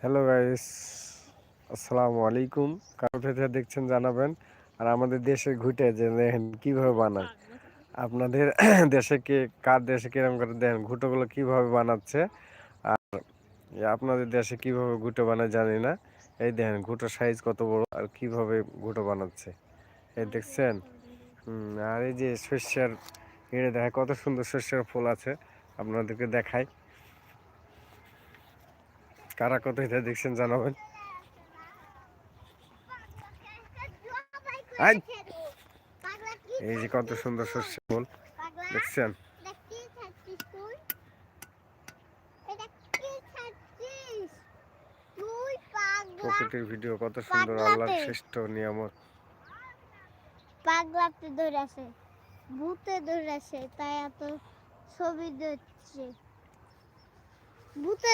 Hello guys আসসালামু আলাইকুম কারও থেকে দেখছেন জানাবেন। আর আমাদের দেশে ঘুটে যে দেখেন, কীভাবে বানায়। আপনাদের দেশে কে, কার দেশে কীরকম করে দেখেন ঘুটোগুলো কীভাবে বানাচ্ছে। আর আপনাদের দেশে কীভাবে ঘুটো বানায় জানি না। এই দেখেন ঘুটোর সাইজ কত বড় আর কীভাবে ঘুটো বানাচ্ছে। এই দেখছেন? আর এই যে শস্যের এড়ে দেখে কত সুন্দর শস্যের ফুল আছে। আপনাদেরকে দেখাই। কারা কত এটা দেখছেন জানাবেন। এই যে কত সুন্দর শস্য ফুল দেখছেন? প্রকৃতির ভিডিও কত সুন্দর আল্লাহর। শ্রেষ্ঠ নিয়ামত। পাগলাতে ধরেছে ভূতে ধরেছে তাই এত ছবি দিচ্ছে ভূতে